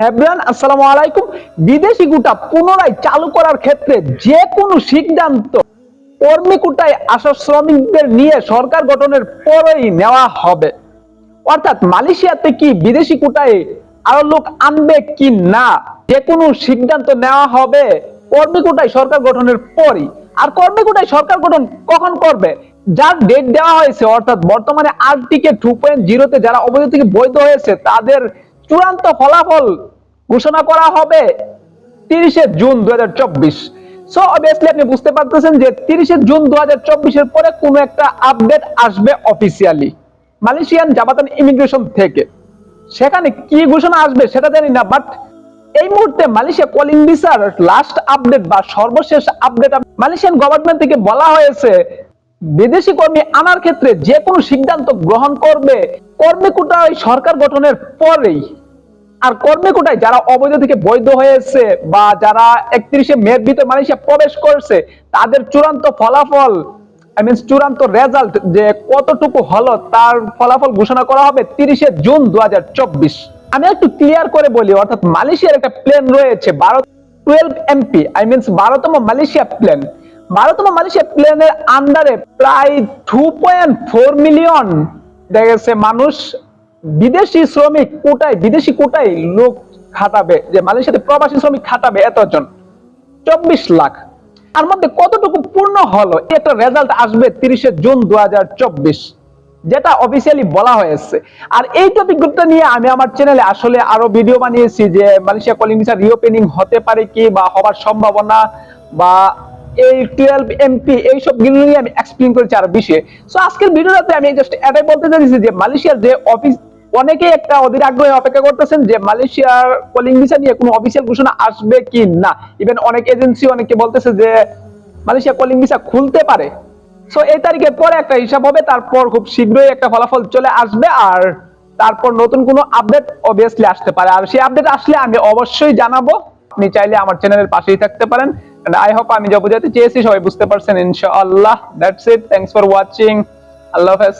Everyone আসসালামু আলাইকুম। বিদেশি কোটা পুনরায় চালু করার ক্ষেত্রে যে কোনো সিদ্ধান্ত কর্মী কোটায় আসা শ্রমিকদের নিয়ে সরকার গঠনের পরেই নেওয়া হবে। অর্থাৎ মালয়েশিয়াতে কি বিদেশি কোটায় আরও লোক আনবে কি না যে কোনো সিদ্ধান্ত নেওয়া হবে কর্মী কোটায় সরকার গঠনের পরই। আর কর্মী কোটায় সরকার গঠন কখন করবে? যার ডেট দেওয়া হয়েছে, অর্থাৎ বর্তমানে আরটিকে টু পয়েন্ট জিরোতে যারা অবৈধ থেকে বৈধ হয়েছে, তাদের চূড়ান্ত ফলাফল ঘোষণা করা হবে তিরিশে জুন দু হাজার চব্বিশ। সো অবভিয়াসলি আপনি বুঝতে পারতেছেন যে তিরিশে জুন দু হাজার চব্বিশের পরে কোনো একটা আপডেট আসবে অফিসিয়ালি মালয়েশিয়ান জাপাতান ইমিগ্রেশন থেকে। সেখানে কি ঘোষণা আসবে সেটা জানি না বাট এই মুহূর্তে মালয়েশিয়া কলিং ভিসার লাস্ট আপডেট বা সর্বশেষ আপডেট মালয়েশিয়ান গভর্নমেন্ট থেকে বলা হয়েছে বিদেশি কর্মী আনার ক্ষেত্রে যে কোনো সিদ্ধান্ত গ্রহণ করবে, কর্মী কোটা ওই সরকার গঠনের পরেই। আর কর্মী কোটায় যারা অবৈধ থেকে বৈধ হয়েছে বা যারা একত্রিশে মের ভিতরে মালয়েশিয়া প্রবেশ করছে, তাদের চূড়ান্ত ফলাফল আই চূড়ান্ত রেজাল্ট যে কতটুকু হলো, তার ফলাফল ঘোষণা করা হবে তিরিশে জুন দু হাজার চব্বিশ। আমি একটু ক্লিয়ার করে বলি, অর্থাৎ মালয়েশিয়ার একটা প্লেন রয়েছে, বারো টুয়েলভ এমপি আই মিনস বারোতম মালয়েশিয়া প্লেন বারোতম মালয়েশিয়া প্লেনের আন্ডারে প্রায় টু পয়েন্ট ফোর মিলিয়ন দেখা গেছে মানুষ বিদেশি শ্রমিক কোটায়, বিদেশি কোটায় লোক খাটাবে, যে মালয়েশিয়াতে প্রবাসী শ্রমিক খাটাবে এতজন চব্বিশ লাখ। তার মধ্যে কতটুকু পূর্ণ হলো? একটা রেজাল্ট আসবে তিরিশে জুন দু হাজার চব্বিশ, যেটা অফিসিয়ালি বলা হয়েছে। আর এই টপিকটা নিয়ে আমি আমার চ্যানেলে আসলে আরও ভিডিও বানিয়েছি যে মালয়েশিয়া কলিং ভিসা রিওপেনিং হতে পারে কি বা হবার সম্ভাবনা বা এই টুয়েলভ এমপি নিয়ে আমি এক্সপ্লেন করেছি বিষয়ে সো আজকের ভিডিওটাতে আমি জাস্ট এটাই বলতে চাইছি যে মালয়েশিয়ার যে অফিস একটা অধীর আগ্রহে অপেক্ষা করতেছেন যে মালয়েশিয়ার কলিং ভিসা নিয়ে কোনো অফিসিয়াল ঘোষণা আসবে কি না। ইভেন অনেক এজেন্সি অনেকে বলতেছে যে মালয়েশিয়া কলিং ভিসা খুলতে পারে। সো এই তারিখের পরে একটা হিসাব হবে, তারপর খুব শীঘ্রই একটা ফলাফল চলে আসবে আর তারপর নতুন কোনো আপডেট অবভিয়াসলি আসতে পারে। আর সেই আপডেট আসলে আমি অবশ্যই জানাব। আপনি চাইলে আমার চ্যানেলের পাশেই থাকতে পারেন। আই হোপ আমি যা বোঝাতে চেয়েছি সবাই বুঝতে পারছেন, ইনশাআল্লাহ that's it thanks for watching আল্লাহ হাফেজ।